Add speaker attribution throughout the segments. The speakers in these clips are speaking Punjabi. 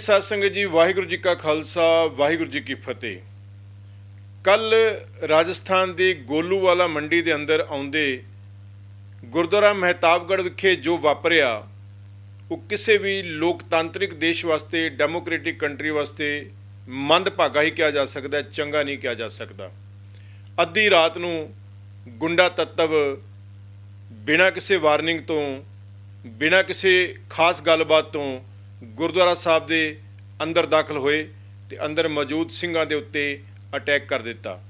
Speaker 1: ਸਾਧ ਸੰਗਤ ਜੀ, ਵਾਹਿਗੁਰੂ ਜੀ ਕਾ ਖਾਲਸਾ, ਵਾਹਿਗੁਰੂ ਜੀ ਕੀ ਫਤਿਹ। ਕੱਲ ਰਾਜਸਥਾਨ ਦੀ ਗੋਲੂਵਾਲਾ ਮੰਡੀ ਦੇ ਅੰਦਰ ਆਉਂਦੇ ਗੁਰਦੁਆਰਾ ਮਹਿਤਾਬਗੜ੍ਹ ਵਿਖੇ ਜੋ ਵਾਪਰਿਆ, ਉਹ ਕਿਸੇ ਵੀ ਲੋਕਤਾਂਤਰਿਕ ਦੇਸ਼ ਵਾਸਤੇ, ਡੈਮੋਕ੍ਰੈਟਿਕ ਕੰਟਰੀ ਵਾਸਤੇ ਮੰਦਭਾਗਾ ਹੀ ਕਿਹਾ ਜਾ ਸਕਦਾ ਚੰਗਾ ਨਹੀਂ ਕਿਹਾ ਜਾ ਸਕਦਾ। ਅੱਧੀ ਰਾਤ ਨੂੰ ਗੁੰਡਾ ਤੱਤਵ ਬਿਨਾਂ ਕਿਸੇ ਵਾਰਨਿੰਗ ਤੋਂ, ਬਿਨਾਂ ਕਿਸੇ ਖਾਸ ਗੱਲਬਾਤ ਤੋਂ ਗੁਰਦੁਆਰਾ ਸਾਹਿਬ ਦੇ ਅੰਦਰ ਦਾਖਲ ਹੋਏ ਤੇ ਅੰਦਰ ਮੌਜੂਦ ਸਿੰਘਾਂ ਦੇ ਉੱਤੇ ਅਟੈਕ ਕਰ ਦਿੱਤਾ।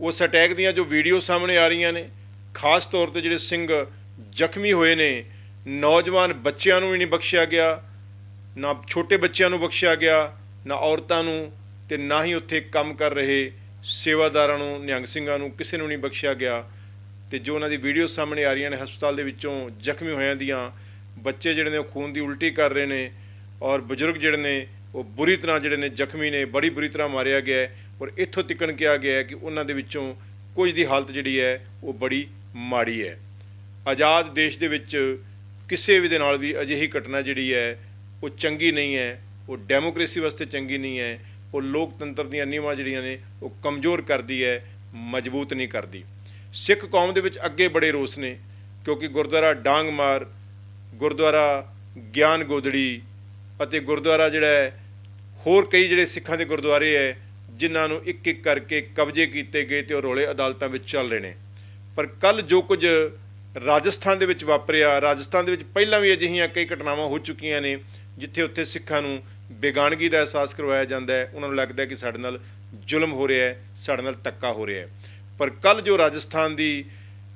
Speaker 1: ਉਸ ਅਟੈਕ ਦੀਆਂ ਜੋ ਵੀਡੀਓ ਸਾਹਮਣੇ ਆ ਰਹੀਆਂ ਨੇ, ਖਾਸ ਤੌਰ ਤੇ ਜਿਹੜੇ ਸਿੰਘ ਜ਼ਖਮੀ ਹੋਏ ਨੇ, ਨੌਜਵਾਨ ਬੱਚਿਆਂ ਨੂੰ ਵੀ ਨਹੀਂ ਬਖਸ਼ਿਆ ਗਿਆ, ਨਾ ਛੋਟੇ ਬੱਚਿਆਂ ਨੂੰ ਬਖਸ਼ਿਆ ਗਿਆ, ਨਾ ਔਰਤਾਂ ਨੂੰ ਤੇ ਨਾ ਹੀ ਉੱਥੇ ਕੰਮ ਕਰ ਰਹੇ ਸੇਵਾਦਾਰਾਂ ਨੂੰ, ਨਿਹੰਗ ਸਿੰਘਾਂ ਨੂੰ ਕਿਸੇ ਨੂੰ ਨਹੀਂ ਬਖਸ਼ਿਆ ਗਿਆ। ਤੇ ਜੋ ਉਹਨਾਂ ਦੀ ਵੀਡੀਓ ਸਾਹਮਣੇ ਆ ਰਹੀਆਂ ਨੇ, ਹਸਪਤਾਲ ਦੇ ਵਿੱਚੋਂ ਜ਼ਖਮੀ ਹੋਇਆਂ ਦੀਆਂ, ਬੱਚੇ ਜਿਹੜੇ ਨੇ ਉਹ ਖੂਨ ਦੀ ਉਲਟੀ ਕਰ ਰਹੇ ਨੇ ਔਰ ਬਜ਼ੁਰਗ ਜਿਹੜੇ ਨੇ, ਉਹ ਬੁਰੀ ਤਰ੍ਹਾਂ ਜਿਹੜੇ ਨੇ, ਜ਼ਖਮੀ ਨੇ, ਬੜੀ ਬੁਰੀ ਤਰ੍ਹਾਂ ਮਾਰਿਆ ਗਿਆ ਹੈ ਔਰ ਇੱਥੋਂ ਤਿੱਕਣ ਕਿਹਾ ਗਿਆ ਹੈ ਕਿ ਉਹਨਾਂ ਦੇ ਵਿੱਚੋਂ ਕੁਝ ਦੀ ਹਾਲਤ ਜਿਹੜੀ ਹੈ, ਉਹ ਬੜੀ ਮਾੜੀ ਹੈ। ਆਜ਼ਾਦ ਦੇਸ਼ ਦੇ ਵਿੱਚ ਕਿਸੇ ਵੀ ਦੇ ਨਾਲ ਵੀ ਅਜਿਹੀ ਘਟਨਾ ਜਿਹੜੀ ਹੈ, ਉਹ ਚੰਗੀ ਨਹੀਂ ਹੈ, ਉਹ ਡੈਮੋਕ੍ਰੇਸੀ ਵਾਸਤੇ ਚੰਗੀ ਨਹੀਂ ਹੈ, ਉਹ ਲੋਕਤੰਤਰ ਦੀਆਂ ਨੀਵਾਂ ਜਿਹੜੀਆਂ ਨੇ, ਉਹ ਕਮਜ਼ੋਰ ਕਰਦੀ ਹੈ, ਮਜ਼ਬੂਤ ਨਹੀਂ ਕਰਦੀ। ਸਿੱਖ ਕੌਮ ਦੇ ਵਿੱਚ ਅੱਗੇ ਬੜੇ ਰੋਸ ਨੇ, ਕਿਉਂਕਿ ਗੁਰਦੁਆਰਾ ਡਾਂਗਮਾਰ ਗੁਰਦੁਆਰਾ ਗਿਆਨ ਗੋਦੜੀ ਅਤੇ ਗੁਰਦੁਆਰਾ ਜਿਹੜਾ ਹੈ, ਹੋਰ ਕਈ ਜਿਹੜੇ ਸਿੱਖਾਂ ਦੇ ਗੁਰਦੁਆਰੇ ਹੈ, ਜਿਨ੍ਹਾਂ ਨੂੰ ਇੱਕ ਇੱਕ ਕਰਕੇ ਕਬਜ਼ੇ ਕੀਤੇ ਗਏ ਤੇ ਉਹ ਰੋਲੇ ਅਦਾਲਤਾਂ ਵਿੱਚ ਚੱਲ ਰਹੇ ਨੇ। ਪਰ ਕੱਲ ਜੋ ਕੁਝ ਰਾਜਸਥਾਨ ਦੇ ਵਿੱਚ ਵਾਪਰਿਆ, ਰਾਜਸਥਾਨ ਦੇ ਵਿੱਚ ਪਹਿਲਾਂ ਵੀ ਅਜਿਹੀਆਂ ਕਈ ਘਟਨਾਵਾਂ ਹੋ ਚੁੱਕੀਆਂ ਨੇ, ਜਿੱਥੇ ਉੱਥੇ ਸਿੱਖਾਂ ਨੂੰ ਬੇਗਾਨਗੀ ਦਾ ਅਹਿਸਾਸ ਕਰਵਾਇਆ ਜਾਂਦਾ ਹੈ। ਉਹਨਾਂ ਨੂੰ ਲੱਗਦਾ ਹੈ ਕਿ ਸਾਡੇ ਨਾਲ ਜ਼ੁਲਮ ਹੋ ਰਿਹਾ ਹੈ, ਸਾਡੇ ਨਾਲ ਧੱਕਾ ਹੋ ਰਿਹਾ ਹੈ। ਪਰ ਕੱਲ ਜੋ ਰਾਜਸਥਾਨ ਦੀ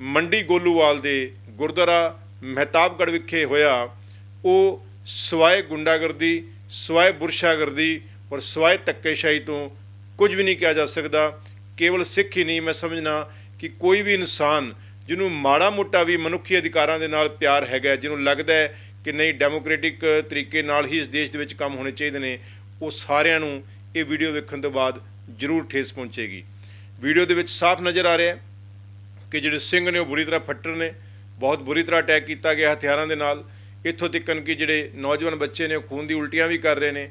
Speaker 1: ਮੰਡੀ ਗੋਲੂਵਾਲ ਦੇ ਗੁਰਦੁਆਰਾ ਮਹਿਤਾਬਗੜ੍ਹ ਵਿਖੇ ਹੋਇਆ, ਉਹ ਸਵਾਏ ਗੁੰਡਾਗਰਦੀ, ਸਵਾਏ ਬੁਰਸ਼ਾਗਰਦੀ ਔਰ ਸਵਾਏ ਧੱਕੇਸ਼ਾਹੀ ਤੋਂ ਕੁਝ ਵੀ ਨਹੀਂ ਕਿਹਾ ਜਾ ਸਕਦਾ। ਕੇਵਲ ਸਿੱਖ ਹੀ ਨਹੀਂ, ਮੈਂ ਸਮਝਣਾ ਕਿ ਕੋਈ ਵੀ ਇਨਸਾਨ ਜਿਹਨੂੰ ਮਾੜਾ ਮੋਟਾ ਵੀ ਮਨੁੱਖੀ ਅਧਿਕਾਰਾਂ ਦੇ ਨਾਲ ਪਿਆਰ ਹੈਗਾ, ਜਿਹਨੂੰ ਲੱਗਦਾ ਹੈ ਕਿ ਨਹੀਂ, ਡੈਮੋਕ੍ਰੈਟਿਕ ਤਰੀਕੇ ਨਾਲ ਹੀ ਇਸ ਦੇਸ਼ ਦੇ ਵਿੱਚ ਕੰਮ ਹੋਣੇ ਚਾਹੀਦੇ ਨੇ, ਉਹ ਸਾਰਿਆਂ ਨੂੰ ਇਹ ਵੀਡੀਓ ਵੇਖਣ ਤੋਂ ਬਾਅਦ ਜ਼ਰੂਰ ਠੇਸ ਪਹੁੰਚੇਗੀ। ਵੀਡੀਓ ਦੇ ਵਿੱਚ ਸਾਫ਼ ਨਜ਼ਰ ਆ ਰਿਹਾ ਹੈ ਕਿ ਜਿਹੜੇ ਸਿੰਘ ਨੇ, ਉਹ ਬੁਰੀ ਤਰ੍ਹਾਂ ਫੱਟਰ ਨੇ, ਬਹੁਤ ਬੁਰੀ ਤਰ੍ਹਾਂ ਅਟੈਕ ਕੀਤਾ ਗਿਆ ਹਥਿਆਰਾਂ ਦੇ ਨਾਲ। ਇੱਥੋਂ ਤੱਕਨ ਕਿ ਜਿਹੜੇ ਨੌਜਵਾਨ ਬੱਚੇ ਨੇ ਉਹ ਖੂਨ ਦੀ ਉਲਟੀਆਂ ਵੀ ਕਰ ਰਹੇ ਨੇ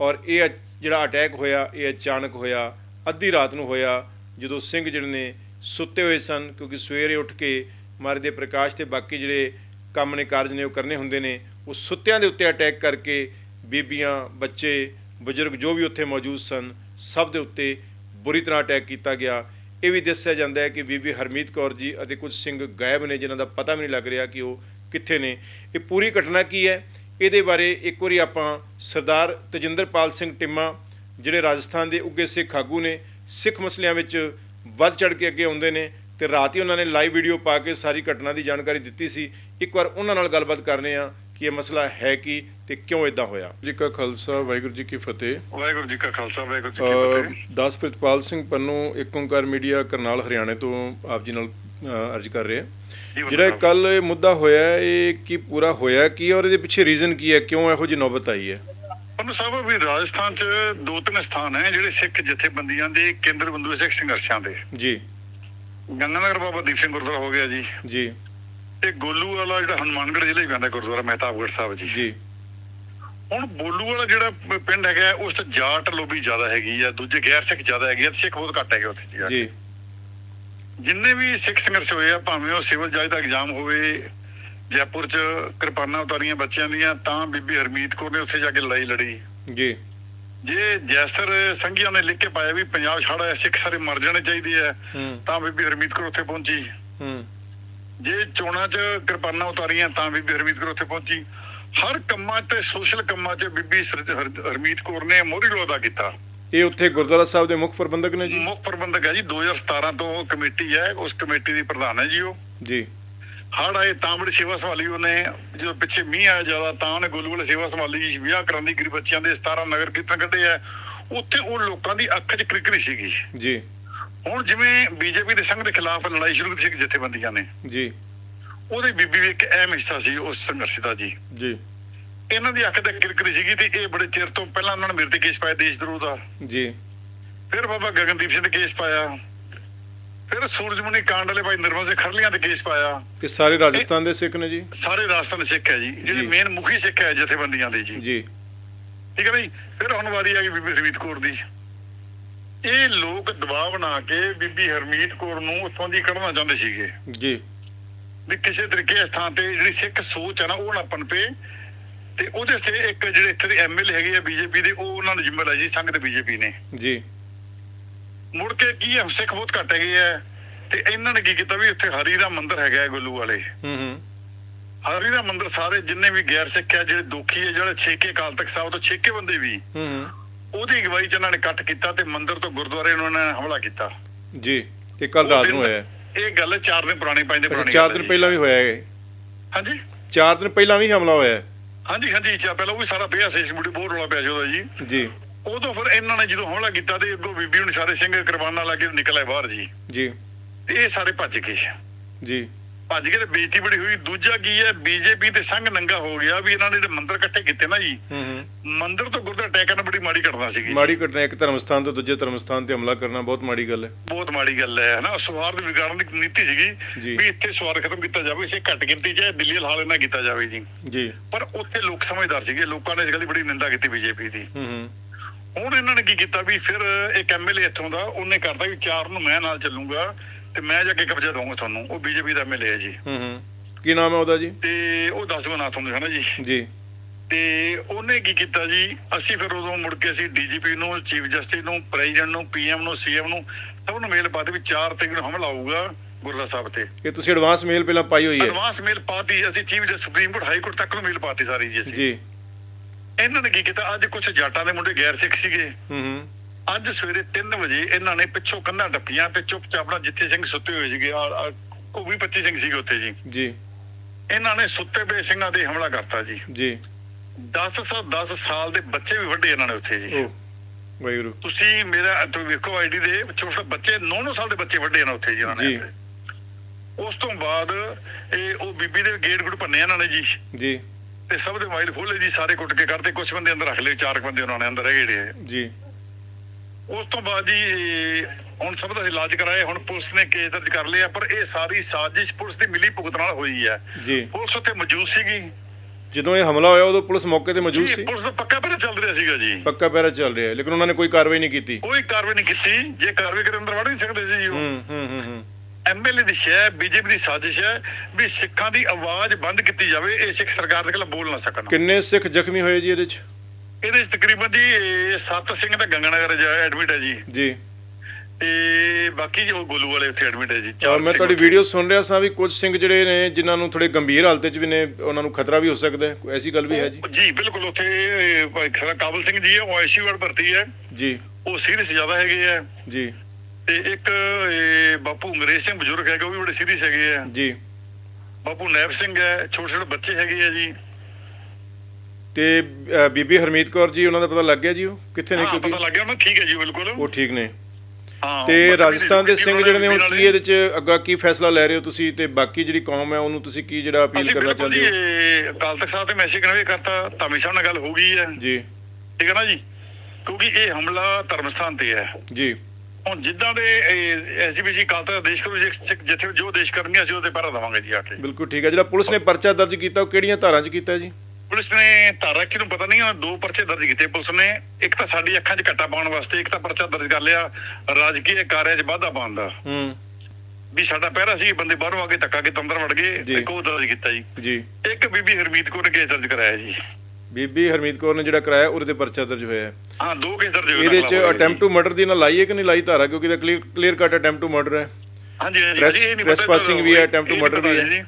Speaker 1: ਔਰ ਇਹ ਅ- ਜਿਹੜਾ ਅਟੈਕ ਹੋਇਆ, ਇਹ ਅਚਾਨਕ ਹੋਇਆ, ਅੱਧੀ ਰਾਤ ਨੂੰ ਹੋਇਆ, ਜਦੋਂ ਸਿੰਘ ਜਿਹੜੇ ਨੇ ਸੁੱਤੇ ਹੋਏ ਸਨ ਕਿਉਂਕਿ ਸਵੇਰੇ ਉੱਠ ਕੇ ਮਾਰੇ ਦੇ ਪ੍ਰਕਾਸ਼ ਤੇ ਬਾਕੀ ਜਿਹੜੇ ਕੰਮ ਨੇ ਕਾਰਜ ਨੇ ਉਹ ਕਰਨੇ ਹੁੰਦੇ ਨੇ, ਉਹ ਸੁੱਤਿਆਂ ਦੇ ਉੱਤੇ ਅਟੈਕ ਕਰਕੇ ਬੀਬੀਆਂ, ਬੱਚੇ, ਬਜ਼ੁਰਗ ਜੋ ਵੀ ਉੱਥੇ ਮੌਜੂਦ ਸਨ, ਸਭ ਦੇ ਉੱਤੇ ਬੁਰੀ ਤਰ੍ਹਾਂ ਅਟੈਕ ਕੀਤਾ ਗਿਆ। ਇਹ ਵੀ ਦੱਸਿਆ ਜਾਂਦਾ ਹੈ ਕਿ ਬੀਬੀ ਹਰਮੀਤ ਕੌਰ ਜੀ ਅਤੇ ਕੁਝ ਸਿੰਘ ਗਾਇਬ ਨੇ ਜਿਨ੍ਹਾਂ ਦਾ ਪਤਾ ਵੀ ਨਹੀਂ ਲੱਗ ਰਿਹਾ ਕਿ ਉਹ ਕਿੱਥੇ ਨੇ? ਇਹ ਪੂਰੀ ਘਟਨਾ ਕੀ ਹੈ? ਇਹਦੇ ਬਾਰੇ ਇੱਕ ਵਾਰੀ ਆਪਾਂ ਸਰਦਾਰ ਤਜਿੰਦਰਪਾਲ ਸਿੰਘ ਟਿੰਮਾ ਜਿਹੜੇ ਰਾਜਸਥਾਨ ਦੇ ਉੱਗੇ ਸਿੱਖ ਆਗੂ ਨੇ ਸਿੱਖ ਮਸਲਿਆਂ ਵਿੱਚ ਵੱਧ ਚੜ ਕੇ ਅੱਗੇ ਆਉਂਦੇ ਨੇ ਤੇ ਰਾਤ ਹੀ ਉਹਨਾਂ ਨੇ ਲਾਈਵ ਵੀਡੀਓ ਪਾ ਕੇ ਸਾਰੀ ਘਟਨਾ ਦੀ ਜਾਣਕਾਰੀ ਦਿੱਤੀ ਸੀ। ਇੱਕ ਵਾਰ ਉਹਨਾਂ ਨਾਲ ਗੱਲਬਾਤ ਕਰਨੇ ਆ ਕਿ ਇਹ ਮਸਲਾ ਹੈ ਕੀ ਤੇ ਕਿਉਂ ਇਦਾਂ ਹੋਇਆ। ਜੀ ਕਾ ਖਾਲਸਾ ਵਾਹਿਗੁਰੂ ਜੀ ਕੀ ਫਤਿਹ।
Speaker 2: ਵਾਹਿਗੁਰੂ ਜੀ ਕਾ ਖਾਲਸਾ ਵਾਹਿਗੁਰੂ ਜੀ ਕੀ ਫਤਿਹ।
Speaker 1: ਦਾਸ ਪ੍ਰਿਤਪਾਲ ਸਿੰਘ ਪੰਨੂ ਏਕ ਓਂਕਾਰ ਮੀਡੀਆ ਕਰਨਾਲ ਹਰਿਆਣੇ ਤੋਂ ਆਪ ਜੀ ਨਾਲ ਅਰਜ਼ ਕਰ ਰਹੇ ਹਾਂ ਜਿਹੜਾ। ਕੱਲ ਇਹ ਮੁੱਦਾ ਹੋਇਆ ਹੈ, ਇਹ ਕੀ ਪੂਰਾ ਹੋਇਆ ਕੀ ਔਰ ਇਹਦੇ ਪਿੱਛੇ ਰੀਜ਼ਨ ਕੀ ਹੈ? ਕਿਉਂ ਇਹੋ ਜਿਹੀ ਨੌਬਤ ਆਈ ਹੈ?
Speaker 2: ਪੰਨੂ ਸਾਹਿਬ ਵੀ ਰਾਜਸਥਾਨ ਚ ਦੋ ਤਿੰਨ ਸਥਾਨ ਹੈ ਜਿਹੜੇ ਸਿੱਖ ਜਥੇਬੰਦੀਆਂ ਦੇ ਕੇਂਦਰ ਬਿੰਦੂ ਸਿੱਖ ਸੰਘਰਸ਼ਾਂ ਦੇ।
Speaker 1: ਜੀ।
Speaker 2: ਗੰਗਾਨਗਰ ਬਾਬਾ ਦੀਪ ਸਿੰਘ ਗੁਰਦੁਆਰਾ ਹੋ ਗਿਆ ਜੀ।
Speaker 1: ਜੀ।
Speaker 2: ਤੇ ਗੋਲੂ ਵਾਲਾ ਜਿਹੜਾ ਹਨੂਮਾਨਗੜ੍ਹ ਜ਼ਿਲ੍ਹੇ ਪੈਂਦਾ ਗੁਰਦੁਆਰਾ ਮਹਿਤਾਬਗੜ੍ਹ ਸਾਹਿਬ ਜੀ।
Speaker 1: ਜੀ।
Speaker 2: ਹੁਣ ਬੋਲੂ ਵਾਲਾ ਜਿਹੜਾ ਪਿੰਡ ਹੈਗਾ ਉਸ ਤੇ ਜਾਟ ਲੋਬੀ ਜ਼ਿਆਦਾ ਹੈਗੀ ਆ ਦੂਜੇ ਗੈਰ ਸਿੱਖ ਜ਼ਿਆਦਾ ਹੈਗੇ ਆ ਸਿੱਖ ਬਹੁਤ ਘੱਟ ਹੈਗੇ ਉੱਥੇ ਜੀ
Speaker 1: ਜੀ।
Speaker 2: ਜਿੰਨੇ ਵੀ ਸਿੱਖ ਸੰਘਰਸ਼ ਹੋਏ ਆ ਭਾਵੇਂ ਉਹ ਸਿਵਲ ਜੱਜ ਦਾ ਐਗਜ਼ਾਮ ਹੋਵੇ ਜੈਪੁਰ ਚ ਕਿਰਪਾਨਾਂ ਉਤਾਰੀਆਂ ਬੱਚਿਆਂ ਦੀਆਂ ਤਾਂ ਬੀਬੀ ਹਰਮੀਤ ਕੌਰ ਨੇ ਉੱਥੇ ਜਾ ਕੇ ਲੜਾਈ ਲੜੀ।
Speaker 1: ਜੀ।
Speaker 2: ਜੇ ਜੈਸਰ ਸੰਘੀਆਂ ਨੇ ਲਿਖ ਕੇ ਪਾਇਆ ਵੀ ਪੰਜਾਬ ਛਾੜਾ ਸਿੱਖ ਸਾਰੇ ਮਰ ਜਾਣੇ ਚਾਹੀਦੇ ਆ ਤਾਂ ਬੀਬੀ ਹਰਮੀਤ ਕੌਰ ਉੱਥੇ ਪਹੁੰਚੀ।
Speaker 1: ਹੂੰ।
Speaker 2: ਜੇ ਚੋਣਾਂ 'ਚ ਕਿਰਪਾਨਾਂ ਉਤਾਰੀਆਂ ਤਾਂ ਬੀਬੀ ਹਰਮੀਤ ਕੌਰ ਉੱਥੇ ਪਹੁੰਚੀ। ਹਰ ਕੰਮਾਂ ਤੇ ਸੋਸ਼ਲ ਕੰਮਾਂ 'ਚ ਬੀਬੀ ਹਰਮੀਤ ਕੌਰ ਨੇ ਮੋਹਰੀ ਲੋਦਾ ਕੀਤਾ।
Speaker 1: ਇਹ ਉੱਥੇ ਗੁਰਦੁਆਰਾ ਸਾਹਿਬ ਦੇ ਮੁੱਖ ਪ੍ਰਬੰਧਕ ਨੇ ਜੀ?
Speaker 2: ਮੁੱਖ ਪ੍ਰਬੰਧਕ ਹੈ ਜੀ 2017 ਤੋਂ ਕਮੇਟੀ ਹੈ ਉਸ ਕਮੇਟੀ ਦੀ ਪ੍ਰਧਾਨ ਹੈ ਜੀ ਉਹ।
Speaker 1: ਜੀ।
Speaker 2: ਹੜ ਆਏ ਤਾਂ ਬੜੀ ਸੇਵਾ ਸੰਭਾਲੀ ਉਹਨੇ ਜਦੋਂ ਪਿੱਛੇ ਮੀਂਹ ਆਇਆ ਜ਼ਿਆਦਾ ਤਾਂ ਉਹਨੇ ਗੋਲੂ ਵਾਲੇ ਸੇਵਾ ਸੰਭਾਲੀ ਵਿਆਹ ਕਰਾਂ ਦੀ ਗਰੀਬ ਬੱਚਿਆਂ ਦੇ 17 ਨਗਰ ਕੀਰਤਨ ਕੱਢੇ ਆ। ਉੱਥੇ ਉਹ ਲੋਕਾਂ ਦੀ ਅੱਖ 'ਚ ਕ੍ਰਿਕਰੀ ਸੀਗੀ।
Speaker 1: ਜੀ।
Speaker 2: ਹੁਣ ਜਿਵੇਂ ਬੀਜੇਪੀ ਦੇ ਸੰਘ ਦੇ ਖਿਲਾਫ ਲੜਾਈ ਸ਼ੁਰੂ ਕੀਤੀ ਸੀ ਜਥੇਬੰਦੀਆਂ ਨੇ।
Speaker 1: ਜੀ।
Speaker 2: ਉਹਦੀ ਬੀਬੀ ਵੀ ਇੱਕ ਅਹਿਮ ਹਿੱਸਾ ਸੀ ਉਸ ਸੰਘਰਸ਼ ਦਾ ਜੀ।
Speaker 1: ਜੀ।
Speaker 2: ਇਹਨਾਂ ਦੀ ਅੱਖ ਤੇ ਕਿਰਕਰੀ ਸੀਗੀ ਤੇ ਇਹ ਬੜੇ ਚਿਰ ਤੋਂ ਪਹਿਲਾਂ ਉਹਨਾਂ ਨੇ ਮੇਰੇ ਤੇ ਕੇਸ ਪਾਇਆ ਦੇਸ਼ ਦਰੋਹ ਦਾ।
Speaker 1: ਜੀ।
Speaker 2: ਫਿਰ ਬਾਬਾ ਗਗਨਦੀਪ ਸਿੰਘ ਤੇ ਕੇਸ ਪਾਇਆ। ਫਿਰ ਸੂਰਜਮੁਨੀ ਕਾਂਡ ਵਾਲੇ ਭਾਈ ਨਿਰਮਲ ਸਿੰਘ ਖਰਲੀਆਂ ਤੇ ਕੇਸ ਪਾਇਆ।
Speaker 1: ਕਿ ਸਾਰੇ ਰਾਜਸਥਾਨ ਦੇ ਸਿੱਖ ਨੇ ਜੀ?
Speaker 2: ਸਾਰੇ ਰਾਜਸਥਾਨ ਦੇ ਸਿੱਖ ਹੈ ਜੀ। ਜਿਹੜੇ। ਮੇਨ ਮੁਖੀ ਸਿੱਖ ਹੈ ਜਥੇਬੰਦੀਆਂ ਦੇ ਜੀ।
Speaker 1: ਜੀ।
Speaker 2: ਠੀਕ ਹੈ ਜੀ? ਫਿਰ ਹੁਣ ਵਾਰੀ ਆ ਗਈ ਬੀਬੀ ਹਰਮੀਤ ਕੌਰ ਦੀ। ਇਹ ਲੋਕ ਦਬਾਅ ਬਣਾ ਕੇ ਬੀਬੀ ਹਰਮੀਤ ਕੌਰ ਨੂੰ ਉੱਥੋਂ ਦੀ ਕੱਢਣਾ ਚਾਹੁੰਦੇ ਸੀਗੇ।
Speaker 1: ਜੀ।
Speaker 2: ਵੀ ਕਿਸੇ ਤਰੀਕੇ ਇਸ ਥਾਂ ਤੇ ਜਿਹੜੀ ਸਿੱਖ ਸੋਚ ਆ ਨਾ ਉਹ ਨਾ ਪਨਪੇ। ਤੇ ਉਹਦੇ ਤੇ ਇੱਕ ਜਿਹੜੇ ਇੱਥੇ ਦੇ ਐਮਐਲਏ ਹੈਗੇ ਆ ਬੀਜੇਪੀ ਦੇ ਉਹ ਉਹਨਾਂ ਨੇ ਜ਼ਿੰਮੇ ਲਈ ਸੰਘ ਤੇ ਬੀਜੇਪੀ ਨੇ।
Speaker 1: ਜੀ।
Speaker 2: ਮੁੜ ਕੇ ਕੀ ਹੈ ਸਿੱਖ ਬਹੁਤ ਘੱਟ ਹੈਗੇ ਆ ਤੇ ਇਹਨਾਂ ਨੇ ਕੀ ਕੀਤਾ ਵੀ ਉੱਥੇ ਹਰੀ ਦਾ ਮੰਦਿਰ ਹੈਗਾ ਹੈ ਗੁੱਲੂ ਵਾਲੇ।
Speaker 1: ਹੂੰ ਹੂੰ।
Speaker 2: ਹਰੀ ਦਾ ਮੰਦਿਰ ਸਾਰੇ ਜਿੰਨੇ ਵੀ ਗੈਰ ਸਿੱਖ ਆ ਜਿਹੜੇ ਦੋਖੀ ਆ ਜਿਹੜੇ ਛੇਕੇ ਅਕਾਲ ਤਖਤ ਸਾਹਿਬ ਤੋਂ ਛੇਕੇ ਬੰਦੇ ਵੀ
Speaker 1: ਹੂੰ ਹੂੰ।
Speaker 2: ਉਹਦੀ ਅਗਵਾਈ ਚ ਇਹਨਾਂ ਨੇ ਕੱਟ ਕੀਤਾ ਤੇ ਮੰਦਿਰ ਤੋਂ ਗੁਰਦੁਆਰੇ ਨੂੰ ਉਹਨਾਂ ਨੇ ਹਮਲਾ ਕੀਤਾ।
Speaker 1: ਜੀ ਇਹ ਕੱਲ ਰਾਤ ਨੂੰ ਹੋਇਆ।
Speaker 2: ਇਹ ਗੱਲ 4 ਦਿਨ ਪੁਰਾਣੀ ਪੈਂਦੇ
Speaker 1: ਅੱਛਾ
Speaker 2: ਪੁਰਾਣੀ
Speaker 1: 4
Speaker 2: ਗੱਲ
Speaker 1: ਦਿਨ ਪਹਿਲਾਂ ਵੀ ਹੋਇਆ ਹੈ
Speaker 2: ਹਾਂਜੀ।
Speaker 1: 4 ਦਿਨ ਪਹਿਲਾਂ ਵੀ ਹਮਲਾ ਹੋਇਆ। ਹੈ
Speaker 2: ਹਾਂਜੀ ਹਾਂਜੀ ਚਾ ਪਹਿਲਾਂ ਉਹ ਵੀ ਸਾਰਾ ਪਿਆ ਸੀ ਇਸ ਮੁੰਡੇ ਬਹੁਤ ਰੌਲਾ ਪਿਆ ਸੀ ਉਹਦਾ ਜੀ।
Speaker 1: ਜੀ।
Speaker 2: ਉਦੋਂ ਫਿਰ ਇਹਨਾਂ ਨੇ ਜਦੋਂ ਹਮਲਾ ਕੀਤਾ ਤੇ ਅੱਗੋਂ ਬੀਬੀ ਹੁਣ ਸਾਰੇ ਸਿੰਘ ਕੁਰਬਾਨਾ ਲਾ ਕੇ ਨਿਕਲ ਬਾਹਰ ਜੀ।
Speaker 1: ਜੀ।
Speaker 2: ਤੇ ਇਹ ਸਾਰੇ ਭੱਜ ਗਏ।
Speaker 1: ਜੀ।
Speaker 2: ਭੱਜ ਕੇ ਤੇ ਬੇਇੱਜ਼ਤੀ ਬੜੀ ਹੋਈ। ਦੂਜਾ ਕੀ ਹੈ? ਬੀਜੇਪੀ ਤੇ ਸੰਗ ਨੰਗਾ ਹੋ ਗਿਆ ਵੀ ਇਹਨਾਂ ਨੇ ਜਿਹੜੇ ਮੰਦਿਰ ਇਕੱਠੇ ਕੀਤੇ ਨਾ ਜੀ। ਮੰਦਿਰ ਤੋਂ ਗੁਰਦੁਆਰਾ ਅਟੈਕ ਕਰਨਾ ਬੜੀ ਮਾੜੀ ਘਟਨਾ ਸੀਗੀ
Speaker 1: ਮਾੜੀ ਘਟਨਾ ਇੱਕ ਧਰਮ ਸਥਾਨ ਤੋਂ ਦੂਜੇ ਧਰਮ ਸਥਾਨ ਤੇ ਹਮਲਾ ਕਰਨਾ ਬਹੁਤ ਮਾੜੀ ਗੱਲ ਹੈ।
Speaker 2: ਬਹੁਤ ਮਾੜੀ ਗੱਲ ਹੈ ਹਨਾ? ਸਵਾਰਥ ਵਿਗਾੜਨ ਦੀ ਨੀਤੀ ਸੀਗੀ। ਵੀ ਇੱਥੇ ਸਵਾਰਥ ਖਤਮ ਕੀਤਾ ਜਾਵੇ ਇਸੇ ਘੱਟ ਗਿਣਤੀ 'ਚ ਦਿੱਲੀ ਹਾਲ ਨਾ ਕੀਤਾ ਜਾਵੇ ਜੀ।
Speaker 1: ਜੀ।
Speaker 2: ਪਰ ਉੱਥੇ ਲੋਕ ਸਮਝਦਾਰ ਸੀਗੇ ਲੋਕਾਂ ਨੇ ਇਸ ਗੱਲ ਦੀ ਬੜੀ ਨਿੰਦਾ ਕੀਤੀ ਬੀਜੇਪੀ ਦੀ।
Speaker 1: ਹੂੰ ਹੂੰ।
Speaker 2: ਹੁਣ ਇਹਨਾਂ ਨੇ ਕੀ ਕੀਤਾ ਵੀ ਫਿਰ ਇੱਕ ਐਮਐਲਏ ਇੱਥੋਂ ਦਾ ਉਹਨੇ ਕਰਤਾ ਵੀ ਚਾਰ ਨੂੰ ਮੈਂ ਨਾਲ ਚੱਲੂਗਾ। ਤੇ ਮੈਂ ਜਾ ਕੇ ਕਬਜ਼ਾ ਦਊਂਗਾ ਤੁਹਾਨੂੰ। ਉਹ ਬੀਜੇਪੀ ਦਾ ਐਮਐਲਏ ਹੈ ਜੀ।
Speaker 1: ਹੂੰ ਹੂੰ। ਕੀ ਨਾਮ ਹੈ ਉਹਦਾ ਜੀ?
Speaker 2: ਤੇ ਉਹ ਦੱਸ ਦੂੰਗਾ ਨਾ ਤੁਹਾਨੂੰ ਹੈ ਨਾ ਜੀ?
Speaker 1: ਜੀ।
Speaker 2: ਤੇ ਉਹਨੇ ਕੀ ਕੀਤਾ ਜੀ? ਅਸੀਂ ਫਿਰ ਉਦੋਂ ਮੁੜ ਕੇ ਅਸੀਂ ਡੀਜੀਪੀ ਨੂੰ ਚੀਫ ਜਸਟਿਸ ਨੂੰ ਪ੍ਰੈਜ਼ੀਡੈਂਟ ਨੂੰ ਪੀਐਮ ਨੂੰ ਸੀਐਮ ਨੂੰ ਸਭ ਨੂੰ ਮੇਲ ਪਾਤੀ ਵੀ 4 ਤਰੀਕ ਨੂੰ ਹਮਲਾ ਆਊਗਾ ਗੁਰਦਾ ਸਾਹਿਬ ਤੇ।
Speaker 1: ਇਹ ਤੁਸੀਂ ਐਡਵਾਂਸ ਮੇਲ ਪਹਿਲਾਂ ਪਾਈ ਹੋਈ ਹੈ।
Speaker 2: ਐਡਵਾਂਸ ਮੇਲ ਪਾਤੀ ਅਸੀਂ chief justice supreme court high court ਤੱਕ ਨੂੰ ਮੇਲ ਪਾਤੀ ਸਾਰੀ ਜੀ ਅਸੀਂ।
Speaker 1: ਜੀ।
Speaker 2: ਇਹਨਾਂ ਨੇ ਕੀ ਕੀਤਾ? ਅੱਜ ਕੁਝ ਜਾਟਾਂ ਦੇ ਮੁੰਡੇ ਗੈਰ ਸਿੱਖ ਸੀਗੇ।
Speaker 1: ਹੂੰ ਹੂੰ।
Speaker 2: ਅੱਜ ਸਵੇਰੇ 3 ਵਜੇ ਇਹਨਾਂ ਨੇ ਪਿੱਛੋਂ ਕੰਧਾਂ ਟੱਪੀਆਂ ਤੇ ਚੁੱਪਚਾਪ ਨਾਲ ਜਿੱਥੇ ਸਿੰਘ ਸੁੱਤੇ ਹੋਏ ਸੀਗੇ ਆ ਕੋਈ 25 ਸਿੰਘ ਸੀਗੇ ਉੱਥੇ ਜੀ।
Speaker 1: ਜੀ।
Speaker 2: ਇਹਨਾਂ ਨੇ ਸੁੱਤੇ ਪਏ ਸਿੰਘਾਂ ਤੇ ਹਮਲਾ ਕਰਤਾ ਜੀ।
Speaker 1: ਜੀ।
Speaker 2: 10 ਸਾਲ 10 ਸਾਲ ਦੇ ਬੱਚੇ ਵੀ ਵੱਡੇ ਇਹਨਾਂ ਨੇ ਉੱਥੇ ਜੀ।
Speaker 1: ਵਾਹਿਗੁਰੂ।
Speaker 2: ਤੁਸੀਂ ਮੇਰਾ ਤੁਸੀਂ ਵੇਖੋ ਆਈਡੀ ਦੇ ਛੋਟੇ ਬੱਚੇ 9-9 ਸਾਲ ਦੇ ਬੱਚੇ ਵੱਡੇ ਨੇ ਉੱਥੇ ਜੀ ਇਹਨਾਂ
Speaker 1: ਜੀ।
Speaker 2: ਨੇ ਉਸ ਤੋਂ ਬਾਅਦ ਇਹ ਉਹ ਬੀਬੀ ਦੇ ਗੇਟ ਗੁੱਟ ਭੰਨੇ ਇਹਨਾਂ ਨੇ ਜੀ।
Speaker 1: ਜੀ।
Speaker 2: ਤੇ ਸਭ ਦੇ ਮੋਬਾਈਲ ਖੋਲੇ ਜੀ ਸਾਰੇ ਕੁੱਟ ਕੇ ਕੱਢਦੇ ਕੁਝ ਬੰਦੇ ਅੰਦਰ ਰੱਖ ਲਏ ਚਾਰ ਕੁ ਬੰਦੇ ਉਹਨਾਂ ਨੇ ਅੰਦਰ ਰਹਿ ਗਏ
Speaker 1: ਜੀ।
Speaker 2: ਉਸ ਤੋਂ ਬਾਅਦ ਜੀ ਹੁਣ ਸਭ ਦਾ ਇਲਾਜ ਕਰਾਏ ਹੁਣ ਪੁਲਿਸ ਨੇ ਕੇਸ ਦਰਜ ਕਰ ਲਿਆ ਪਰ ਇਹ ਸਾਰੀ ਸਾਜ਼ਿਸ਼ ਪੁਲਿਸ ਦੀ ਮਿਲੀ ਭੁਗਤ ਨਾਲ ਹੋਈ ਹੈ।
Speaker 1: ਜੀ।
Speaker 2: ਪੁਲਿਸ ਉੱਥੇ ਮੌਜੂਦ ਸੀਗੀ।
Speaker 1: ਜਦੋਂ ਇਹ ਹਮਲਾ ਹੋਇਆ ਉਦੋਂ ਪੁਲਿਸ ਮੌਕੇ ਤੇ ਮੌਜੂਦ ਸੀ?
Speaker 2: ਪੁਲਿਸ ਦਾ ਪੱਕਾ ਪਹਿਰਾ ਚੱਲ ਰਿਹਾ ਸੀਗਾ ਜੀ।
Speaker 1: ਪੱਕਾ ਪਹਿਰਾ ਚੱਲ ਰਿਹਾ ਲੇਕਿਨ ਉਹਨਾਂ ਨੇ ਕੋਈ ਕਾਰਵਾਈ ਨਹੀਂ ਕੀਤੀ।
Speaker 2: ਕੋਈ ਕਾਰਵਾਈ ਨਹੀਂ ਕੀਤੀ। ਜੇ ਕਾਰਵਾਈ ਕਰੇ ਅੰਦਰ ਵੜ ਨਹੀਂ ਸਕਦੇ ਸੀ ਜੀ ਉਹ।
Speaker 1: ਹੂੰ ਹੂੰ ਹੂੰ
Speaker 2: ਐਮਐਲਏ ਦੀ ਸ਼ੈ ਬੀਜੇਪੀ ਦੀ ਸਾਜ਼ਿਸ਼ ਹੈ ਵੀ ਸਿੱਖਾਂ ਦੀ ਆਵਾਜ਼ ਬੰਦ ਕੀਤੀ ਜਾਵੇ ਇਹ ਸਿੱਖ ਸਰਕਾਰ ਦੇ ਖਿਲਾਫ ਬੋਲ ਨਾ ਸਕਣ।
Speaker 1: ਕਿੰਨੇ ਸਿੱਖ ਜ਼ਖਮੀ ਹੋਏ ਜੀ ਇਹਦੇ ਚ?
Speaker 2: ਇਹਦੇ ਵਿੱਚ ਤਕਰੀਬਨ ਜੀ ਸੱਤ ਸਿੰਘ ਤਾਂ ਗੰਗਾਨਗਰ ਜਾ ਐਡਮਿਟ ਹੈ ਜੀ।
Speaker 1: ਜੀ।
Speaker 2: ਤੇ ਬਾਕੀ ਜੋ ਗੋਲੂ ਵਾਲੇ ਉੱਥੇ ਐਡਮਿਟ ਹੈ ਜੀ
Speaker 1: ਔਰ ਮੈਂ ਤੁਹਾਡੀ। ਵੀਡੀਓ ਸੁਣ ਰਿਹਾ ਸਾਂ ਵੀ ਕੁਝ ਸਿੰਘ ਜਿਹੜੇ ਨੇ ਜਿਨ੍ਹਾਂ ਨੂੰ ਥੋੜੇ ਗੰਭੀਰ ਹਾਲਤ 'ਚ ਵੀ ਨੇ ਉਹਨਾਂ ਨੂੰ ਖਤਰਾ ਵੀ ਹੋ ਸਕਦਾ ਹੈ। ਐਸੀ ਗੱਲ ਵੀ ਹੈ ਜੀ।
Speaker 2: ਜੀ ਬਿਲਕੁਲ ਉੱਥੇ ਖਰਾ ਕਾਬਲ ਸਿੰਘ ਜੀ ਹੈ ਉਹ ਵਾਰਡ ਭਰਤੀ ਹੈ।
Speaker 1: ਜੀ।
Speaker 2: ਉਹ ਸੀਰੀਅਸ ਜ਼ਿਆਦਾ ਹੈਗੇ ਆ।
Speaker 1: ਜੀ।
Speaker 2: ਤੇ ਇੱਕ ਬਾਪੂ ਅੰਗਰੇਜ਼ ਸਿੰਘ ਬਜ਼ੁਰਗ ਹੈਗੇ ਉਹ ਵੀ ਬੜੇ ਸੀਰੀਅਸ ਹੈਗੇ ਆ।
Speaker 1: ਜੀ।
Speaker 2: ਬਾਪੂ ਨੈਬ ਸਿੰਘ ਹੈ ਛੋਟੇ ਛੋਟੇ ਬੱਚੇ ਹੈਗੇ ਆ ਜੀ।
Speaker 1: ਤੇ ਅ, ਬੀਬੀ ਹਰਮੀਤ ਕੌਰ ਜੀ ਉਹਨਾਂ ਦਾ ਪਤਾ ਲੱਗ ਗਿਆ ਜੀ ਉਹ? ਕਿੱਥੇ ਨੇ
Speaker 2: ਹਾਂ ਪਤਾ
Speaker 1: ਕਿਉਂਕਿ
Speaker 2: ਲੱਗ ਗਿਆ ਉਹਨਾਂ ਠੀਕ ਹੈ ਜੀ ਬਿਲਕੁਲ।
Speaker 1: ਉਹ ਠੀਕ ਨੇ।
Speaker 2: ਹਾਂ
Speaker 1: ਤੇ
Speaker 2: ਬਾਕੀ
Speaker 1: ਰਾਜਸਥਾਨ ਦੇ ਸਿੰਘ ਜਿਹੜੇ ਨੇ ਹੁਣ ਕੀ ਇਹਦੇ 'ਚ ਅੱਗਾ ਕੀ ਫੈਸਲਾ ਲੈ ਰਹੇ ਹੋ ਤੁਸੀਂ ਤੇ ਬਾਕੀ ਜਿਹੜੀ ਕੌਮ ਹੈ ਉਹਨੂੰ ਤੁਸੀਂ ਕੀ ਜਿਹੜਾ ਅਪੀਲ
Speaker 2: ਅਸੀਂ
Speaker 1: ਕਰਨਾ
Speaker 2: ਬਿਲਕੁਲ ਜੀ
Speaker 1: ਚਾਹੁੰਦੇ ਹੋ?
Speaker 2: ਅਕਾਲ ਤਖਤ ਸਾਹਿਬ ਤੇ ਮੈਸੇਜ ਕਨਵੇ ਕਰਤਾ ਧਾਮੀ ਸਾਹਿਬ ਨਾਲ ਗੱਲ ਹੋ ਗਈ ਹੈ।
Speaker 1: ਜੀ।
Speaker 2: ਠੀਕ ਹੈ ਨਾ ਜੀ? ਕਿਉਂਕਿ ਇਹ ਹਮਲਾ ਧਰਮ ਸਥਾਨ ਤੇ ਹੈ।
Speaker 1: ਜੀ।
Speaker 2: ਹੁਣ ਜਿੱਦਾਂ ਦੇ ਐਸਜੀਪੀਸੀ ਅਕਾਲ ਤਖਤ ਦੇਸ਼ ਕਰੂ ਜਿੱਥੇ ਜੋ ਦੇਸ਼ ਕਰਨਗੇ ਅਸੀਂ ਉਹਦੇ ਪਹਿਰਾ ਦੇਵਾਂਗੇ ਜੀ ਆ ਕੇ।
Speaker 1: ਬਿਲਕੁਲ ਠੀਕ ਹੈ। ਜਿਹੜਾ ਪੁਲਿਸ ਨੇ ਪਰਚਾ ਦਰਜ ਕੀਤਾ ਉਹ ਕਿਹੜੀਆਂ ਧਾਰਾਂ 'ਚ ਕੀਤਾ ਜੀ?
Speaker 2: ਪੁਲਿਸ ਨੇ ਧਾਰਾ ਕਿਹਨੂੰ ਪਤਾ ਨਹੀਂ ਉਹਨਾਂ ਦੋ ਪਰਚੇ ਦਰਜ ਕੀਤੇ ਪੁਲਿਸ ਨੇ। ਇੱਕ ਤਾਂ ਸਾਡੀ ਅੱਖਾਂ 'ਚ ਘੱਟਾ ਪਾਉਣ ਵਾਸਤੇ ਇੱਕ ਤਾਂ ਪਰਚਾ ਦਰਜ ਕਰ ਲਿਆ ਰਾਜਕੀय ਕਾਰਿਆਂ 'ਚ ਵਾਧਾ ਪਾਉਣ ਦਾ।
Speaker 1: ਹੂੰ।
Speaker 2: ਵੀ ਸਾਡਾ ਪਹਿਰਾ ਸੀ ਬੰਦੇ ਬਾਹਰੋਂ ਆ ਕੇ ਧੱਕਾ ਕੇ ਅੰਦਰ ਵੜ ਗਏ
Speaker 1: ਜੀ।
Speaker 2: ਇੱਕ ਉਹ ਦਰਜ ਕੀਤਾ ਜੀ।
Speaker 1: ਜੀ।
Speaker 2: ਇੱਕ ਬੀਬੀ ਹਰਮੀਤ ਕੌਰ ਨੇ ਕੇਸ ਦਰਜ ਕਰਾਇਆ ਜੀ।
Speaker 1: ਬੀਬੀ ਹਰਮੀਤ ਕੌਰ ਨੇ ਜਿਹੜਾ ਕਰਾਇਆ ਉਹਦੇ ਤੇ ਪਰਚਾ ਦਰਜ ਹੋਇਆ ਹੈ।
Speaker 2: ਹਾਂ ਦੋ ਕੇਸ ਦਰਜ ਹੋਏ
Speaker 1: ਇਹਦੇ
Speaker 2: ਨਾਲ
Speaker 1: 'ਚ
Speaker 2: ਹੋਏ ਜੀ।
Speaker 1: ਅਟੈਂਪਟ ਟੂ ਮਰਡਰ ਦੀ ਨਾ ਲਾਈ ਹੈ ਕਿ ਨਹੀਂ ਲਾਈ ਧਾਰਾ? ਕਿਉਂਕਿ ਇਹਦਾ clear cut attempt to murder ਹੈ।
Speaker 2: ਹਾਂਜੀ ਹਾਂਜੀ ਇਹ ਨਹੀਂ ਪਤਾ
Speaker 1: ਪਾਸਿੰਗ ਵੀ ਹੈ ਅਟੈਂਪਟ ਟੂ
Speaker 2: ਇਹ ਨਹੀਂ
Speaker 1: ਮਰਡਰ
Speaker 2: ਪਤਾ
Speaker 1: ਵੀ ਹੈ।
Speaker 2: ਜੀ।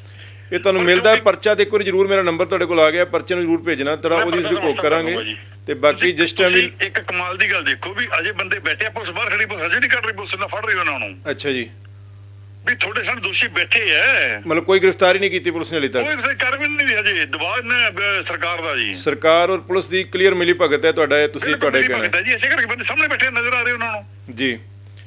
Speaker 1: ਇਹ ਤੁਹਾਨੂੰ ਮਿਲਦਾ ਹੈ ਪਰਚਾ ਤੇ ਇੱਕ ਵਾਰ ਜਰੂਰ ਮੇਰਾ ਨੰਬਰ ਤੁਹਾਡੇ ਕੋਲ ਆ ਗਿਆ ਪਰਚੇ ਨੂੰ ਜਰੂਰ ਭੇਜਣਾ ਤੇਰਾ ਉਹਦੀ
Speaker 2: WhatsApp ਕਰ
Speaker 1: ਕਰਾਂਗੇ। ਤੇ ਬਾਕੀ ਜਿਸ ਟਾਈਮ ਵੀ
Speaker 2: ਇੱਕ ਕਮਾਲ ਦੀ ਗੱਲ ਦੇਖੋ ਵੀ ਅਜੇ ਬੰਦੇ ਬੈਠੇ ਆ ਪੁਲਿਸ ਬਾਹਰ ਖੜੀ ਪੁਲਿਸ ਅਜੇ ਨਹੀਂ ਕੱਢ ਰਹੀ ਪੁਲਿਸ ਨਾ ਫੜ ਰਹੀ ਉਹਨਾਂ ਨੂੰ।
Speaker 1: ਅੱਛਾ ਜੀ।
Speaker 2: ਵੀ ਤੁਹਾਡੇ ਸਾਹਮਣੇ ਦੋਸ਼ੀ ਬੈਠੇ ਐ
Speaker 1: ਮਤਲਬ ਕੋਈ ਗ੍ਰਿਫਤਾਰੀ ਨਹੀਂ ਕੀਤੀ ਪੁਲਿਸ ਨੇ ਹਲੇ ਤੱਕ।
Speaker 2: ਕੋਈ ਕਰ ਵੀ ਨਹੀਂ ਰਹੀ ਅਜੇ ਦਬਾਅ ਨੇ ਸਰਕਾਰ ਦਾ ਜੀ।
Speaker 1: ਸਰਕਾਰ ਔਰ ਪੁਲਿਸ ਦੀ ਕਲੀਅਰ ਮਿਲੀ ਭਗਤ ਹੈ ਤੁਹਾਡਾ ਤੁਸੀਂ ਤੁਹਾਡੇ ਕਹਿਣਾ
Speaker 2: ਜੀ ਇਸੇ ਕਰਕੇ ਬੰਦੇ ਸਾਹਮਣੇ ਬੈਠੇ ਨਜ਼ਰ ਆ ਰਹੇ ਉਹਨਾਂ ਨੂੰ।
Speaker 1: ਜੀ।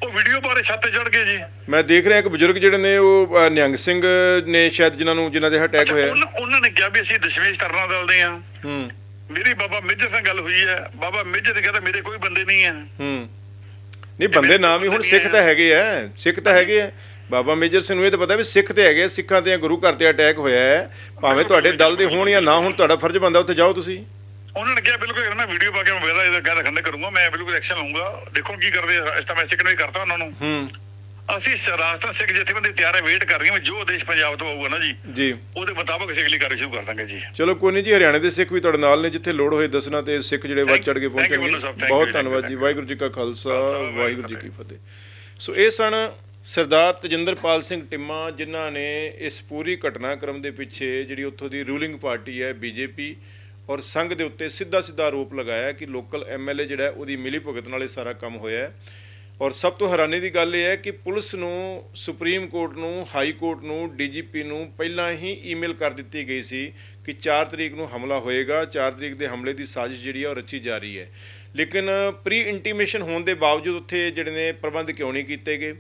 Speaker 2: ਉਹ ਵੀਡੀਓ ਬਾਰੇ ਛੱਤ ਚੜ ਗਏ ਜੀ।
Speaker 1: ਮੈਂ ਦੇਖ ਰਿਹਾ ਇੱਕ ਬਜ਼ੁਰਗ ਜਿਹੜੇ ਨੇ ਉਹ ਅ, ਨਿਹੰਗ ਸਿੰਘ ਨੇ ਸ਼ਾਇਦ ਜਿਨ੍ਹਾਂ ਨੂੰ ਜਿਨ੍ਹਾਂ ਦੇ ਅਟੈਕ
Speaker 2: ਅੱਛਾ,
Speaker 1: ਹੋਇਆ।
Speaker 2: ਉਹਨਾਂ ਉਹਨਾਂ ਨੇ ਕਿਹਾ ਵੀ ਅਸੀਂ ਦਸ਼ਮੇਸ਼ ਤਰਨਾ ਦਲਦੇ ਆ
Speaker 1: ਹੂੰ।
Speaker 2: ਮੇਰੀ ਬਾਬਾ ਮੇਜਰ ਨਾਲ ਗੱਲ ਹੋਈ ਹੈ। ਬਾਬਾ ਮੇਜਰ ਨੇ ਕਹਿੰਦਾ ਮੇਰੇ ਕੋਈ ਬੰਦੇ ਨਹੀਂ ਹੈ।
Speaker 1: ਹੂੰ। ਨਹੀਂ ਬੰਦੇ ਨਾਮ ਹੀ ਹੁਣ ਸਿੱਖ ਤਾਂ ਹੈਗੇ ਆ ਸਿੱਖ ਤਾਂ ਹੈਗੇ ਆ। ਬਾਬਾ ਮੇਜਰ ਸਿੰਘ ਨੂੰ ਇਹ ਤਾਂ ਪਤਾ ਵੀ ਸਿੱਖ ਤੇ ਹੈਗੇ ਆ, ਸਿੱਖਾਂ ਤੇ ਗੁਰੂ ਘਰ ਤੇ ਅਟੈਕ ਹੋਇਆ ਹੈ। ਭਾਵੇਂ ਤੁਹਾਡੇ ਦਲ ਦੇ ਹੋਣ ਜਾਂ ਨਾ ਹੋਣ ਤੁਹਾਡਾ ਫਰਜ਼ ਬੰਦਾ ਉੱਥੇ ਜਾਓ ਤੁਸੀਂ।
Speaker 2: ਉਹਨਾਂ ਨੇ ਕਿਹਾ ਬਿਲਕੁਲ ਮੈਂ ਵੀਡੀਓ ਪਾ ਕੇ ਮੈਂ ਵੇਦਾ ਇਹਦਾ ਗੱਲ ਖੰਡ ਕਰੂੰਗਾ ਮੈਂ ਬਿਲਕੁਲ ਐਕਸ਼ਨ ਲਵਾਂਗਾ ਦੇਖੋ ਕੀ ਕਰਦੇ ਆ ਇਸ ਤਾਂ ਮੈਂ ਸਿੱਕਣ ਵੀ ਕਰਤਾ ਉਹਨਾਂ ਨੂੰ।
Speaker 1: ਹੂੰ।
Speaker 2: ਅਸੀਂ ਰਾਜਸਥਾਨ ਸਿੱਖ ਜਥੇਬੰਦੀ ਤਿਆਰ ਹੈ ਵੇਟ ਕਰ ਰਹੀ ਹਾਂ ਵੀ ਜੋ ਆਦੇਸ਼ ਪੰਜਾਬ ਤੋਂ ਆਊਗਾ ਨਾ ਜੀ
Speaker 1: ਜੀ।
Speaker 2: ਉਹਦੇ ਮੁਤਾਬਕ ਲਈ ਕਾਰਜ ਸ਼ੁਰੂ ਕਰ ਦਾਂਗੇ ਜੀ।
Speaker 1: ਚਲੋ ਕੋਈ ਨਹੀਂ ਜੀ ਹਰਿਆਣੇ ਦੇ ਸਿੱਖ ਵੀ ਤੁਹਾਡੇ ਨਾਲ ਨੇ ਜਿੱਥੇ ਲੋੜ ਹੋਏ ਦੱਸਣਾ ਤੇ ਸਿੱਖ ਜਿਹੜੇ ਵੱਧ ਚੜ ਕੇ
Speaker 2: thank you,
Speaker 1: ਪਹੁੰਚਣਗੇ
Speaker 2: ਬੰਦਾ ਸਾਹਿਬ, thank
Speaker 1: ਬਹੁਤ
Speaker 2: you,
Speaker 1: ਧੰਨਵਾਦ
Speaker 2: thank
Speaker 1: ਜੀ
Speaker 2: you.
Speaker 1: ਵਾਹਿਗੁਰੂ ਜੀ ਕਾ ਖਾਲਸਾ
Speaker 2: ਖਾਲਸਾ,
Speaker 1: ਵਾਹਿਗੁਰੂ ਜੀ ਕੀ ਫਤਿਹ। ਸੋ ਇਹ ਸਨ ਸਰਦਾਰ ਤਜਿੰਦਰਪਾਲ ਸਿੰਘ ਟਿੰਮਾ ਜਿਨ੍ਹਾਂ ਨੇ ਇਸ ਪੂਰੀ ਘਟਨਾਕ੍ਰਮ ਦੇ ਪਿੱਛੇ ਜਿਹੜੀ ਉੱਥੋਂ ਦੀ ਰੂਲਿੰਗ ਪਾਰਟੀ ਹੈ ਬੀਜੇਪੀ ਔਰ ਸੰਘ ਦੇ ਉੱਤੇ ਸਿੱਧਾ ਸਿੱਧਾ ਆਰੋਪ ਲਗਾਇਆ ਕਿ ਲੋਕਲ ਐਮਐਲਏ ਜਿਹੜਾ ਉਹਦੀ ਮਿਲੀ ਭੁਗਤ ਨਾਲ ਇਹ ਸਾਰਾ ਕੰਮ ਹੋਇਆ ਔਰ ਸਭ ਤੋਂ ਹੈਰਾਨੀ ਦੀ ਗੱਲ ਇਹ ਹੈ ਕਿ ਪੁਲਿਸ ਨੂੰ, ਸੁਪਰੀਮ ਕੋਰਟ ਨੂੰ, ਹਾਈ ਕੋਰਟ ਨੂੰ ਡੀਜੀਪੀ ਨੂੰ ਪਹਿਲਾਂ ਹੀ ਈਮੇਲ ਕਰ ਦਿੱਤੀ ਗਈ ਸੀ ਕਿ 4 ਤਰੀਕ ਨੂੰ ਹਮਲਾ ਹੋਏਗਾ 4 ਤਰੀਕ ਦੇ ਹਮਲੇ ਦੀ ਸਾਜ਼ਿਸ਼ ਜਿਹੜੀ ਹੈ ਉਹ ਰਚੀ ਜਾ ਰਹੀ ਹੈ। ਲੇਕਿਨ ਪ੍ਰੀ ਇੰਟੀਮੇਸ਼ਨ ਹੋਣ ਦੇ ਬਾਵਜੂਦ ਉੱਥੇ ਜਿਹੜੇ ਨੇ ਪ੍ਰਬੰਧ ਕਿਉਂ ਨਹੀਂ ਕੀਤੇ ਗਏ?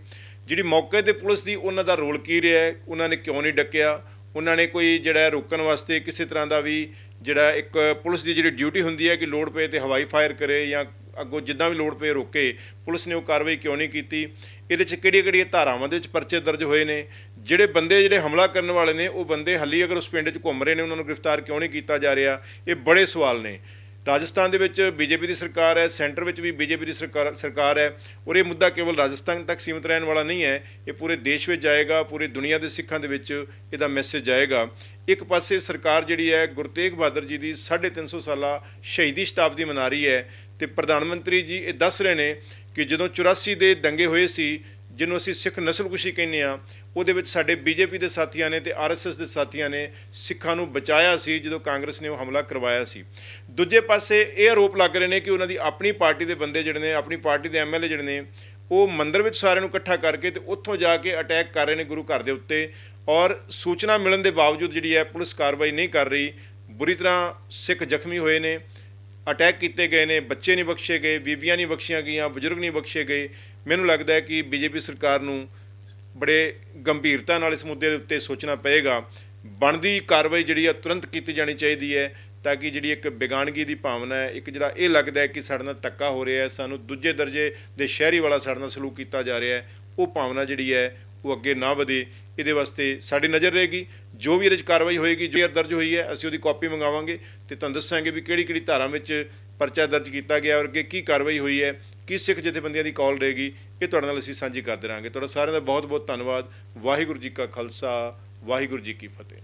Speaker 1: ਜਿਹੜੀ ਮੌਕੇ ਤੇ ਪੁਲਿਸ ਦੀ ਉਹਨਾਂ ਦਾ ਰੋਲ ਕੀ ਰਿਹਾ ਹੈ? ਉਹਨਾਂ ਨੇ ਕਿਉਂ ਨਹੀਂ ਡੱਕਿਆ? ਉਹਨਾਂ ਨੇ ਕੋਈ ਜਿਹੜਾ ਰੋਕਣ ਵਾਸਤੇ ਕਿਸੇ ਤਰ੍ਹਾਂ ਦਾ ਵੀ ਜਿਹੜਾ ਇੱਕ ਪੁਲਿਸ ਦੀ ਜਿਹੜੀ ਡਿਊਟੀ ਹੁੰਦੀ ਹੈ ਕਿ ਲੋੜ ਪਏ ਤੇ ਹਵਾਈ ਫਾਇਰ ਕਰੇ ਜਾਂ ਅੱਗੋਂ ਜਿੱਦਾਂ ਵੀ ਲੋੜ ਪਏ ਰੋਕੇ, ਪੁਲਿਸ ਨੇ ਉਹ ਕਾਰਵਾਈ ਕਿਉਂ ਨਹੀਂ ਕੀਤੀ? ਇਹਦੇ 'ਚ ਕਿਹੜੀਆਂ ਕਿਹੜੀਆਂ ਧਾਰਾਵਾਂ ਦੇ ਵਿੱਚ ਪਰਚੇ ਦਰਜ ਹੋਏ ਨੇ? ਜਿਹੜੇ ਬੰਦੇ ਜਿਹੜੇ ਹਮਲਾ ਕਰਨ ਵਾਲੇ ਨੇ, ਉਹ ਬੰਦੇ ਹੱਲੀ ਅਗਰ ਉਸ ਪਿੰਡ 'ਚ ਘੁੰਮ ਰਹੇ ਨੇ, ਉਹਨਾਂ ਨੂੰ ਗ੍ਰਿਫਤਾਰ ਕਿਉਂ ਨਹੀਂ ਕੀਤਾ ਜਾ ਰਿਹਾ? ਇਹ ਬੜੇ ਸਵਾਲ ਨੇ। ਰਾਜਸਥਾਨ ਦੇ ਵਿੱਚ ਬੀਜੇਪੀ ਦੀ ਸਰਕਾਰ ਹੈ, ਸੈਂਟਰ ਵਿੱਚ ਵੀ ਬੀਜੇਪੀ ਦੀ ਸਰਕਾਰ ਸਰਕਾਰ ਹੈ ਔਰ ਇਹ ਮੁੱਦਾ ਕੇਵਲ ਰਾਜਸਥਾਨ ਤੱਕ ਸੀਮਿਤ ਰਹਿਣ ਵਾਲਾ ਨਹੀਂ ਹੈ, ਇਹ ਪੂਰੇ ਦੇਸ਼ ਵਿੱਚ ਜਾਏਗਾ, ਪੂਰੀ ਦੁਨੀਆ ਦੇ ਸਿੱਖਾਂ ਦੇ ਵਿੱਚ ਇਹਦਾ ਮੈਸੇਜ ਜਾਏਗਾ। ਇੱਕ ਪਾਸੇ ਸਰਕਾਰ ਜਿਹੜੀ ਹੈ, ਗੁਰੂ ਤੇਗ ਬਹਾਦਰ ਜੀ ਦੀ 350 ਸਾਲਾ ਸ਼ਹੀਦੀ ਸ਼ਤਾਬਦੀ ਮਨਾ ਰਹੀ ਹੈ ਤੇ ਪ੍ਰਧਾਨ ਮੰਤਰੀ ਜੀ ਇਹ ਦੱਸ ਰਹੇ ਨੇ ਕਿ ਜਦੋਂ 84 ਦੇ ਦੰਗੇ ਹੋਏ ਸੀ ਜਿਹਨੂੰ ਅਸੀਂ ਸਿੱਖ ਨਸਲਕੁਸ਼ੀ ਕਹਿੰਦੇ ਆ ਉਹਦੇ ਵਿੱਚ ਸਾਡੇ ਬੀਜੇਪੀ ਦੇ ਸਾਥੀਆਂ ਨੇ ਤੇ ਆਰਐਸਐਸ ਦੇ ਸਾਥੀਆਂ ਨੇ ਸਿੱਖਾਂ ਨੂੰ ਬਚਾਇਆ ਸੀ ਜਦੋਂ ਕਾਂਗਰਸ ਨੇ ਉਹ ਹਮਲਾ ਕਰਵਾਇਆ ਸੀ। ਦੂਜੇ ਪਾਸੇ ਇਹ ਆਰੋਪ ਲੱਗ ਰਹੇ ਨੇ ਕਿ ਉਹਨਾਂ ਦੀ ਆਪਣੀ ਪਾਰਟੀ ਦੇ ਬੰਦੇ ਜਿਹੜੇ ਨੇ, ਆਪਣੀ ਪਾਰਟੀ ਦੇ ਐਮਐਲਏ ਜਿਹੜੇ ਨੇ, ਉਹ ਮੰਦਰ ਵਿੱਚ ਸਾਰਿਆਂ ਨੂੰ ਇਕੱਠਾ ਕਰਕੇ ਤੇ ਉੱਥੋਂ ਜਾ ਕੇ ਅਟੈਕ ਕਰ ਰਹੇ ਨੇ ਗੁਰੂ ਘਰ ਦੇ ਉੱਤੇ ਔਰ ਸੂਚਨਾ ਮਿਲਣ ਦੇ ਬਾਵਜੂਦ ਜਿਹੜੀ ਹੈ ਪੁਲਿਸ ਕਾਰਵਾਈ ਨਹੀਂ ਕਰ ਰਹੀ। ਬੁਰੀ ਤਰ੍ਹਾਂ ਸਿੱਖ ਜ਼ਖਮੀ ਹੋਏ ਨੇ, ਅਟੈਕ ਕੀਤੇ ਗਏ ਨੇ, ਬੱਚੇ ਨਹੀਂ ਬਖਸ਼ੇ ਗਏ, ਬੀਬੀਆਂ ਨਹੀਂ ਬਖਸ਼ੀਆਂ ਗਈਆਂ, ਬਜ਼ੁਰਗ ਨਹੀਂ ਬਖਸ਼ੇ ਗਏ। ਮੈਨੂੰ ਲੱਗਦਾ ਹੈ ਕਿ ਬੀਜੇਪੀ ਸਰਕਾਰ ਨੂੰ ਬੜੇ ਗੰਭੀਰਤਾ ਨਾਲ ਇਸ ਮੁੱਦੇ ਦੇ ਉੱਤੇ ਸੋਚਣਾ ਪਏਗਾ। ਬਣਦੀ ਕਾਰਵਾਈ ਜਿਹੜੀ ਆ, ਤੁਰੰਤ ਕੀਤੀ ਜਾਣੀ ਚਾਹੀਦੀ ਹੈ ਤਾਂ ਕਿ ਜਿਹੜੀ ਇੱਕ ਬੇਗਾਨਗੀ ਦੀ ਭਾਵਨਾ ਹੈ, ਇੱਕ ਜਿਹੜਾ ਇਹ ਲੱਗਦਾ ਹੈ ਕਿ ਸਾਡੇ ਨਾਲ ਧੱਕਾ ਹੋ ਰਿਹਾ ਹੈ, ਸਾਨੂੰ ਦੂਜੇ ਦਰਜੇ ਦੇ ਸ਼ਹਿਰੀ ਵਾਲਾ ਸਾਡੇ ਨਾਲ ਸਲੂਕ ਕੀਤਾ ਜਾ ਰਿਹਾ ਹੈ, ਉਹ ਭਾਵਨਾ ਜਿਹੜੀ ਹੈ, ਉਹ ਅੱਗੇ ਨਾ ਵਧੇ। ਇਹਦੇ ਵਾਸਤੇ ਸਾਡੀ ਨਜ਼ਰ ਰਹੇਗੀ। ਜੋ ਵੀ ਇਹਦੇ 'ਚ ਕਾਰਵਾਈ ਹੋਏਗੀ, ਜੋ ਦਰਜ ਹੋਈ ਹੈ, ਅਸੀਂ ਉਹਦੀ ਕਾਪੀ ਮੰਗਾਵਾਂਗੇ ਤੇ ਤੁਹਾਨੂੰ ਦੱਸਾਂਗੇ ਵੀ ਕਿਹੜੀ ਕਿਹੜੀ ਧਾਰਾ ਵਿੱਚ ਪਰਚਾ ਦਰਜ ਕੀਤਾ ਗਿਆ ਔਰ ਅੱਗੇ ਕੀ ਕਾਰਵਾਈ ਹੋਈ ਹੈ। ਕੀ ਸਿੱਖ ਜਥੇਬੰਦੀਆਂ ਦੀ ਕਾਲ ਰਹੇਗੀ, ਇਹ ਤੁਹਾਡੇ ਨਾਲ ਅਸੀਂ ਸਾਂਝੀ ਕਰਦੇ ਰਹਾਂਗੇ। ਤੁਹਾਡਾ ਸਾਰਿਆਂ ਦਾ ਬਹੁਤ ਬਹੁਤ ਧੰਨਵਾਦ। ਵਾਹਿਗੁਰੂ ਜੀ ਕਾ ਖਾਲਸਾ, ਵਾਹਿਗੁਰੂ ਜੀ ਕੀ ਫਤਿਹ।